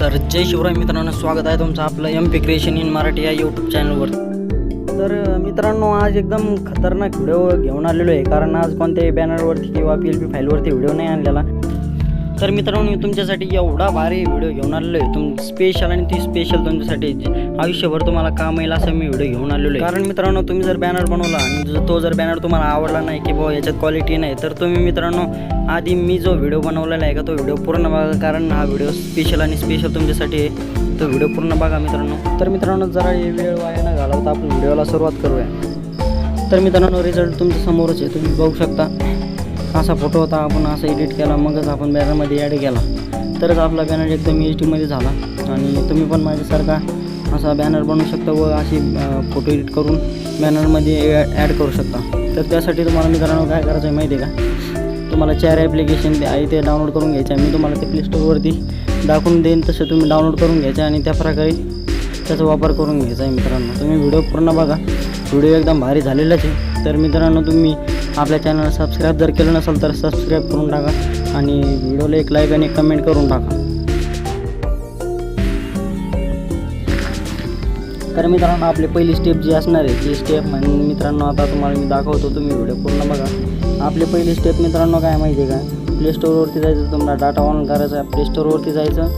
तर जय शिवराय मित्रांनो स्वागत आहे तुमचं आपलं M P creation in Marathi या यूट्यूब चॅनलवर तर मित्रांनो आज एकदम खतरनाक व्हिडिओ घेऊन आलेलो आहे. कारण आज कोणत्याही बॅनरवरती किंवा पी एल पी फाईलवरती व्हिडिओ नाही आणलेला. तर मित्रांनो मी तुमच्यासाठी एवढा भारी व्हिडिओ घेऊन आलेलो आहे. तुम स्पेशल आणि ती स्पेशल तुमच्यासाठी आयुष्यभर तुम्हाला काम येईल असं मी व्हिडिओ घेऊन आलेलो आहे. कारण मित्रांनो तुम्ही जर बॅनर बनवला आणि जर तो जर बॅनर तुम्हाला आवडला नाही की बाबा याच्यात क्वालिटी नाही तर तुम्ही मित्रांनो आधी मी जो व्हिडिओ बनवलेला आहे का तो व्हिडिओ पूर्ण बघा. कारण हा व्हिडिओ स्पेशल आणि स्पेशल तुमच्यासाठी आहे. तो व्हिडिओ पूर्ण बघा मित्रांनो. तर मित्रांनो जरा हे वेळ वाया न घालवता आपण व्हिडिओला सुरुवात करूया. तर मित्रांनो रिझल्ट तुमच्या समोरच आहे. तुम्ही बघू शकता. असा फोटो होता आपण असा एडिट केला मगच आपण बॅनरमध्ये ॲड केला. तरच आपला बॅनर एकदम एच डीमध्ये झाला. आणि तुम्ही पण माझ्यासारखा असा बॅनर बनवू शकता व अशी फोटो एडिट करून बॅनरमध्ये ॲड करू शकता. तर त्यासाठी तुम्हाला मित्रांनो काय करायचं आहे माहिती आहे का? तुम्हाला चार ॲप्लिकेशन आहे ते डाउनलोड करून घ्यायचे. आहे मी तुम्हाला ते प्ले स्टोअरवरती दाखवून देईन तसं तुम्ही डाउनलोड करून घ्यायचं आणि त्या प्रकारे त्याचा वापर करून घ्यायचा आहे मित्रांनो. तुम्ही व्हिडिओ पूर्ण बघा. व्हिडिओ एकदम भारी झालेलाच आहे. तर मित्रांनो तुम्ही आपल्या चॅनलला सबस्क्राईब जर केलं नसेल तर सबस्क्राईब करून टाका आणि व्हिडिओला एक लाईक आणि कमेंट करून टाका. तर मित्रांनो आपली पहिली स्टेप जी असणार आहे ती स्टेप म्हणजे मित्रांनो आता तुम्हाला मी दाखवतो तुम्ही व्हिडिओ पूर्ण बघा. आपली पहिली स्टेप मित्रांनो काय माहिती आहे का प्ले स्टोअरवरती जायचं तुम्हाला डाटा ऑन करायचा आहे प्ले स्टोअरवरती जायचं.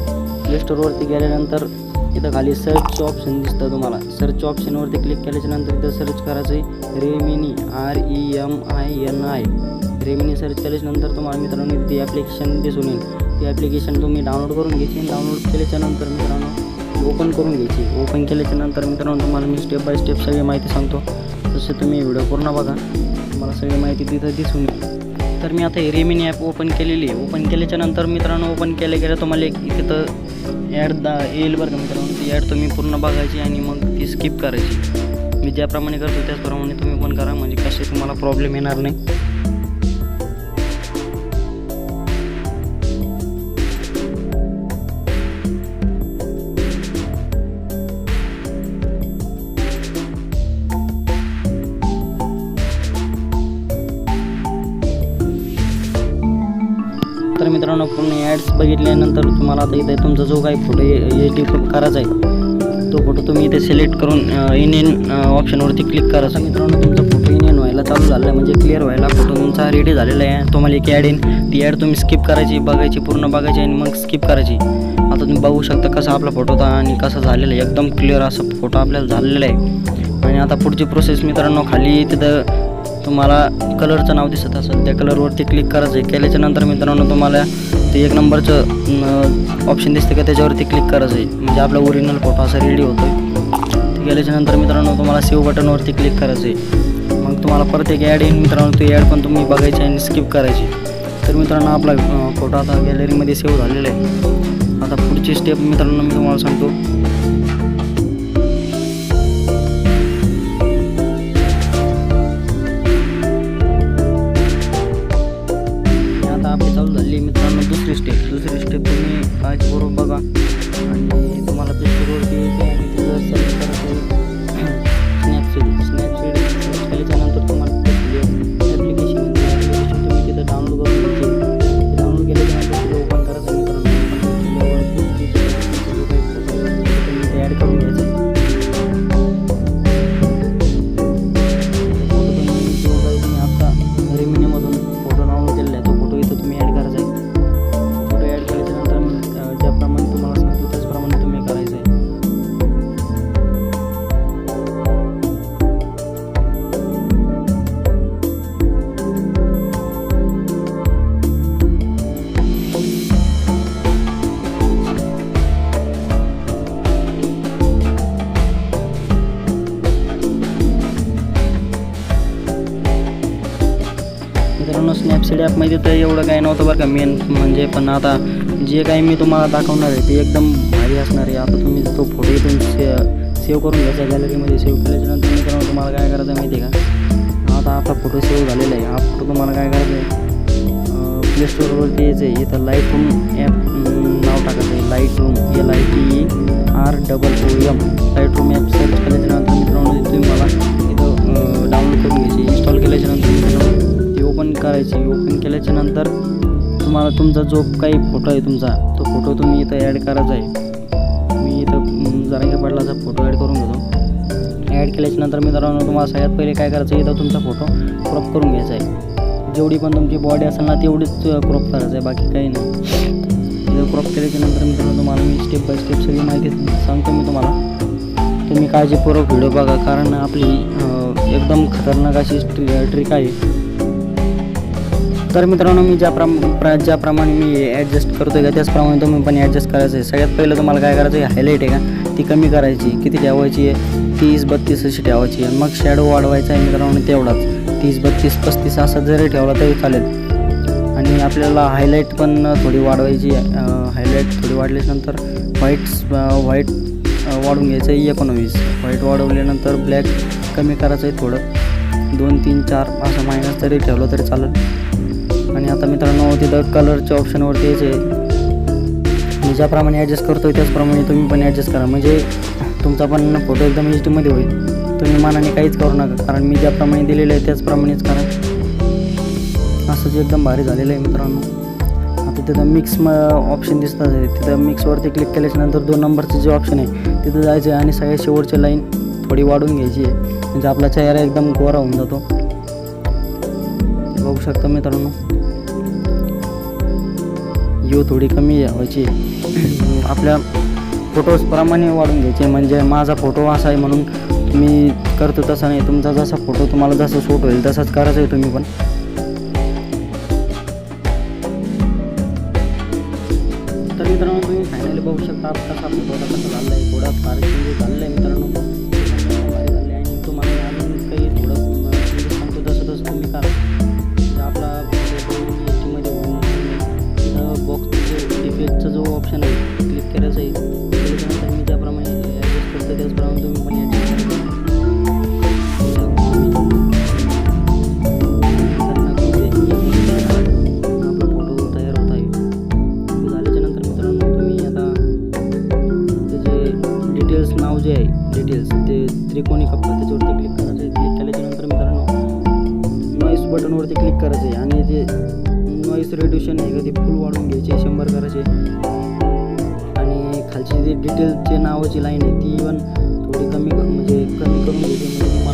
प्ले स्टोअरवरती गेल्यानंतर इथं खाली सर्च ऑप्शन दिसतं तुम्हाला. सर्च ऑप्शनवरती क्लिक केल्याच्यानंतर इथं सर्च करायचं आहे Remini R E M I N I Remini search केल्याच्यानंतर तुम्हाला मित्रांनो ती ॲप्लिकेशन दिसून येईल. ती ॲप्लिकेशन तुम्ही डाउनलोड करून घ्यायची डाउनलोड केल्याच्यानंतर मित्रांनो ओपन करून घ्यायची. ओपन केल्याच्यानंतर मित्रांनो तुम्हाला मी स्टेप बाय स्टेप सगळी माहिती सांगतो. तसं तुम्ही व्हिडिओ पूर्ण बघा तुम्हाला सगळी माहिती तिथं दिसून येईल. तर मी आता हे रेमिनी ॲप ओपन केलेली आहे. ओपन केल्याच्यानंतर मित्रांनो ओपन केल्या गेलं तुम्हाला एक तिथं ॲड दा येईल बरं का मित्रांनो. ती ॲड तुम्ही पूर्ण बघायची आणि मग ती स्किप करायची. मी ज्याप्रमाणे करतो त्याचप्रमाणे तुम्ही पण करा. म्हणजे कसे तुम्हाला प्रॉब्लेम येणार नाही. बघितल्यानंतर तुम्हाला आता इथे तुमचा जो काही फोटो एच डी करायचा आहे तो फोटो तुम्ही इथे सिलेक्ट करून इन इन ऑप्शनवरती क्लिक करायचा मित्रांनो तुमचा फोटो इन इन व्हायला चालू झाला आहे म्हणजे क्लिअर व्हायला फोटो तुमचा रेडी झालेला आहे. तुम्हाला एक ॲड येईन ती ॲड तुम्ही स्किप करायची बघायची पूर्ण बघायची आणि मग स्किप करायची. आता तुम्ही बघू शकता कसा आपला फोटो होता आणि कसा झालेला आहे. एकदम क्लिअर असा फोटो आपल्याला झालेला आहे. आणि आता पुढची प्रोसेस मित्रांनो खाली तिथं तुम्हाला कलरचं नाव दिसत असेल त्या कलरवरती क्लिक करायचं आहे. केल्याच्यानंतर मित्रांनो तुम्हाला ते एक नंबरचं ऑप्शन दिसतं का त्याच्यावरती क्लिक करायचं आहे म्हणजे आपला ओरिजिनल फोटो असा रेडी होतो आहे ते गेल्याच्यानंतर मित्रांनो तुम्हाला सेव्ह बटनवरती क्लिक करायचं आहे मग तुम्हाला परत एक ॲड येईन मित्रांनो ते ॲड पण तुम्ही बघायची आणि स्किप करायची. तर मित्रांनो आपला फोटो आता गॅलरीमध्ये सेव्ह झालेला आहे. आता पुढची स्टेप मित्रांनो मी तुम्हाला सांगतो. मित्रांनो स्नॅपसीड ॲपमध्ये तर एवढं काही नव्हतं बरं का मेन म्हणजे पण आता जे काही मी तुम्हाला दाखवणार आहे ते एकदम भारी असणार आहे. आता तुम्ही तो फोटो इथून से सेव्ह करून घ्यायचा गॅलरीमध्ये सेव्ह केल्याच्यानंतर मित्रांनो तुम्हाला काय करायचं माहिती आहे का? आता आपला फोटो सेव्ह झालेला आहे. हा फोटो तुम्हाला काय करायचं आहे? प्ले स्टोअरवरती यायचं आहे. इथं लाइट रूम ॲप नाव टाकायचं आहे. Lightroom L I T R double O M Lightroom app search केल्याच्यानंतर मित्रांनो तुम्ही मला डाउनलोड करून घ्यायची. इन्स्टॉल केल्याच्यानंतर ती ओपन करायची. ओपन केल्याच्यानंतर तुम्हाला तुमचा जो काही फोटो आहे तुमचा तो फोटो तुम्ही इथं ॲड करायचा आहे. मी इथं जरांगे पाटलाचा फोटो ॲड करून घेतो. ॲड केल्याच्यानंतर मी मित्रांनो तुम्हाला सगळ्यात पहिले काय करायचं इथं तुमचा फोटो क्रॉप करून घ्यायचा आहे. जेवढी पण तुमची बॉडी असेल ना तेवढीच क्रॉप करायचं आहे. बाकी काही नाही. इथं क्रॉप केल्याच्यानंतर मी मित्रांनो तुम्हाला मी स्टेप बाय स्टेप सगळी माहिती सांगतो मी तुम्हाला. तुम्ही काळजीपूर्वक व्हिडिओ बघा कारण आपली एकदम खतरनाक अशी ट्रिक आहे. तर मित्रांनो मी ज्या प्रमा प्र ज्याप्रमाणे मी ॲडजस्ट करतो आहे का त्याचप्रमाणे तुम्ही पण ॲडजस्ट करायचं आहे. सगळ्यात पहिलं तुम्हाला काय करायचं आहे हायलाईट आहे का? ती कमी करायची किती ठेवायची आहे? तीस बत्तीस अशी ठेवायची आहे. मग शॅडो वाढवायचा आहे मित्रांनो तेवढाच. तीस बत्तीस पस्तीस असं जरी ठेवला तरी चालेल. आणि आपल्याला हायलाईट पण थोडी वाढवायची हायलाईट थोडी वाढल्यानंतर व्हाईट व्हाईट वाढवून घ्यायचं आहे एकोणवीस. व्हाईट वाढवल्यानंतर ब्लॅक कमी करायचं आहे थोडं. दोन तीन चार असं मायनस तरी ठेवलं तरी चालेल. आणि आता मित्रांनो तिथं कलरच्या ऑप्शनवरती यायचे मी ज्याप्रमाणे ॲडजस्ट करतो आहे त्याचप्रमाणे तुम्ही पण ॲडजस्ट करा. म्हणजे तुमचा पण फोटो एकदम एच डीमध्ये होईल. तुम्ही मनाने काहीच करू नका. कारण मी ज्याप्रमाणे दिलेलं आहे त्याचप्रमाणेच करा. असं जे एकदम भारी झालेलं आहे मित्रांनो. तिथं मिक्स म ऑप्शन दिसतात. तिथं मिक्सवरती क्लिक केल्याच्यानंतर दोन नंबरचं जे ऑप्शन आहे तिथं जायचं आहे आणि सगळ्यात शेवटची लाईन थोडी वाढून घ्यायची आहे. म्हणजे आपला चेहरा एकदम गोरा होऊन जातो. बघू शकता मित्रांनो. यो थोडी कमी व्हायची आपल्या फोटोजप्रमाणे वाढून घ्यायचे. म्हणजे माझा फोटो असा आहे म्हणून मी करतो तसा नाही. तुमचा जसा फोटो तुम्हाला जसं सूट होईल तसाच करायचं आहे तुम्ही पण. ते त्रिकोणी कप्पा त्याच्यावरती क्लिक करायचं आहे. क्लिक केल्याच्या मित्रांनो नॉईस बटनवरती क्लिक करायचं आहे. आणि जे नॉईस रेड्युशन आहे का ते फुल वाढून घ्यायचे शंभर करायचे. आणि खालची जी डिटेल्सचे नावाची लाईन आहे ती इवन थोडी कमी म्हणजे कमी करून घ्यायची. म्हणजे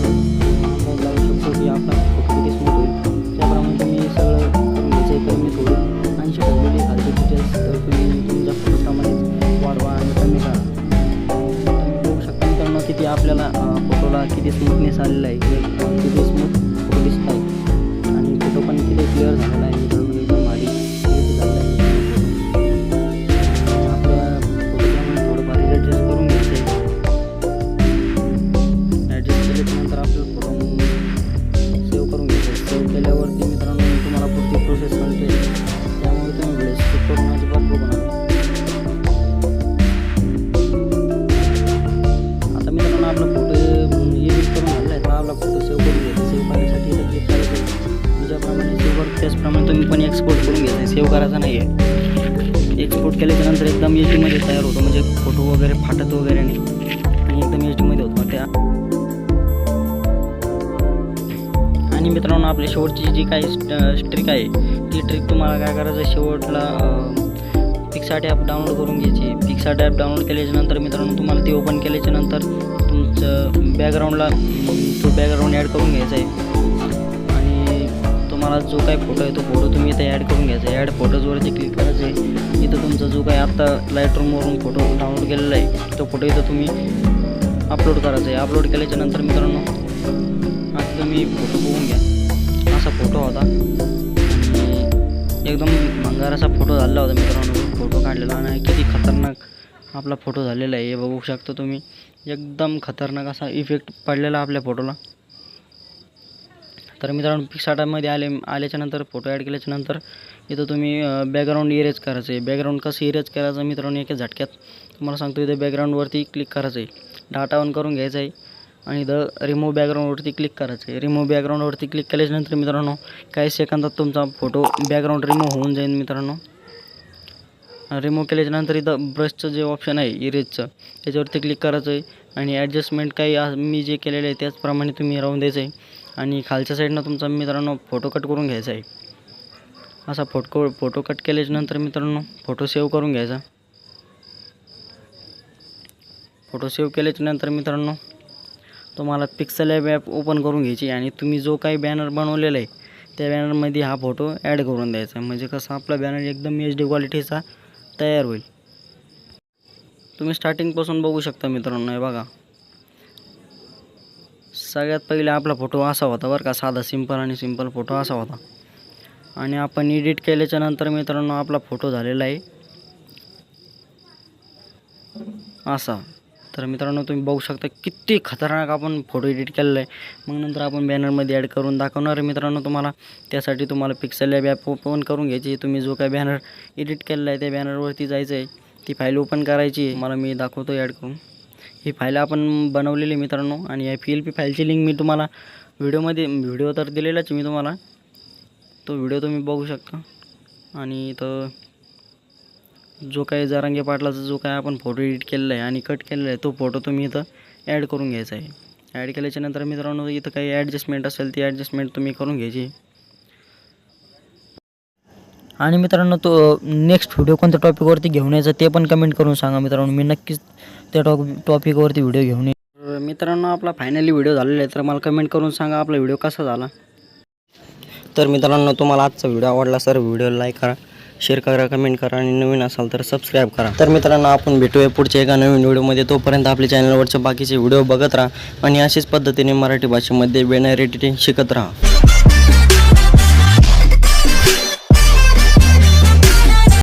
त्याचप्रमाणे तुम्ही पण एक्सपोर्ट करून घ्यायचं आहे सेव्ह करायचा नाही आहे एक्सपोर्ट केल्याच्यानंतर एकदम एच डीमध्ये तयार होतो. म्हणजे फोटो वगैरे फाटत वगैरे नाही. आणि एकदम एच डीमध्ये होतो. त्या आणि मित्रांनो आपली शेवटची जी काही ट्रिक आहे ती ट्रिक तुम्हाला काय करायचं शेवटला पिक्सार्ट ॲप डाउनलोड करून घ्यायची. पिक्सार्ट ॲप डाउनलोड केल्याच्यानंतर मित्रांनो तुम्हाला ते ओपन केल्याच्यानंतर तुमचं बॅकग्राऊंडला तो बॅकग्राऊंड ॲड करून घ्यायचा आहे. तुम्हाला जो काही फोटो आहे तो फोटो तुम्ही इथे ॲड करून घ्यायचा. आहे ॲड फोटोजवरती क्लिक करायचं आहे. इथं तुमचा जो काही आत्ता लाइट रूमवरून फोटो डाउनलोड केलेला आहे तो फोटो इथं तुम्ही अपलोड करायचा आहे. अपलोड केल्याच्यानंतर मित्रांनो आता तुम्ही फोटो बघून घ्या. असा फोटो होता. आणि एकदम भंगार असा फोटो झालेला होता मित्रांनो. फोटो काढलेला आणि किती खतरनाक आपला फोटो झालेला आहे. हे बघू शकता तुम्ही. एकदम खतरनाक असा इफेक्ट पडलेला आपल्या फोटोला तर मित्रांनो पिक्साटामध्ये आले आल्याच्यानंतर फोटो ॲड केल्याच्यानंतर इथं तुम्ही बॅकग्राऊंड इरेज करायचं आहे. बॅकग्राऊंड कसं इरेज करायचं मित्रांनो एका झटक्यात तुम्हाला सांगतो इथं बॅकग्राऊंडवरती क्लिक करायचं आहे. डाटा ऑन करून घ्यायचं आहे आणि इथं रिमूव्ह बॅकग्राऊंडवरती क्लिक करायचं आहे. रिमूव्ह बॅकग्राऊंडवरती क्लिक केल्याच्यानंतर मित्रांनो काही सेकंदात तुमचा फोटो बॅकग्राऊंड रिमूव्ह होऊन जाईल मित्रांनो. रिमूव्ह केल्याच्यानंतर इथं ब्रशचं जे ऑप्शन आहे इरेजचं त्याच्यावरती क्लिक करायचं आहे. आणि ॲडजस्टमेंट काही मी जे केलेलं आहे त्याचप्रमाणे तुम्ही राहून द्यायचं आहे. आणि खालच्या साईडनं तुमचा मित्रांनो फोटो कट करून घ्यायचा आहे. असा फोटो फोटो कट केल्याच्यानंतर मित्रांनो फोटो सेव्ह करून घ्यायचा. फोटो सेव्ह केल्याच्यानंतर मित्रांनो तुम्हाला पिक्सल ॲप ॲप ओपन करून घ्यायची आणि तुम्ही जो काही बॅनर बनवलेला आहे त्या बॅनरमध्ये हा फोटो ॲड करून द्यायचा म्हणजे कसं आपला बॅनर एकदम एच डी क्वालिटीचा तयार होईल. तुम्ही स्टार्टिंगपासून बघू शकता मित्रांनो हे बघा. सगळ्यात पहिले आपला फोटो असा होता बरं का साधा सिंपल आणि सिंपल फोटो असा होता. आणि आपण एडिट केल्याच्यानंतर मित्रांनो आपला फोटो झालेला आहे. असा. तर मित्रांनो तुम्ही बघू शकता किती खतरनाक आपण फोटो एडिट केलेला आहे. मग नंतर आपण बॅनरमध्ये ॲड करून दाखवणार आहे मित्रांनो तुम्हाला. त्यासाठी तुम्हाला पिक्सल ॲप ॲप ओपन करून घ्यायची तुम्ही जो काय बॅनर एडिट केलेला आहे त्या बॅनरवरती जायचं आहे. ती फाईल ओपन करायची आहे. मला मी दाखवतो ॲड करून. ही फाईल आपण बनवलेली आहे मित्रांनो. आणि या पी एल पी फाईलची लिंक मी तुम्हाला व्हिडिओमध्ये व्हिडिओ तर दिलेलाच मी तुम्हाला. तो व्हिडिओ तुम्ही बघू शकता. आणि इथं जो काही जारांगे पाटलाचा जो काय आपण फोटो एडिट केलेला आहे आणि कट केलेला आहे तो फोटो तुम्ही इथं ॲड करून घ्यायचा आहे. ॲड केल्याच्यानंतर मित्रांनो इथं काही ॲडजस्टमेंट असेल ती ॲडजस्टमेंट तुम्ही करून घ्यायची आणि मित्रांनो तो नेक्स्ट व्हिडिओ कोणत्या टॉपिकवरती घेऊन यायचा ते पण कमेंट करून सांगा मित्रांनो. मी नक्कीच त्या टॉप टॉपिकवरती व्हिडिओ घेऊन येईन मित्रांनो आपला फायनली व्हिडिओ झालेला आहे तर मला कमेंट करून सांगा आपला व्हिडिओ कसा झाला. तर मित्रांनो तुम्हाला आजचा व्हिडिओ आवडला तर व्हिडिओ लाईक करा शेअर करा कमेंट करा आणि नवीन असाल तर सबस्क्राईब करा. तर मित्रांनो आपण भेटूया पुढच्या एका नवीन व्हिडिओमध्ये. तोपर्यंत आपल्या चॅनलवरचे बाकीचे व्हिडिओ बघत राहा आणि अशाच पद्धतीने मराठी भाषेमध्ये बॅनर एडिटिंग शिकत राहा.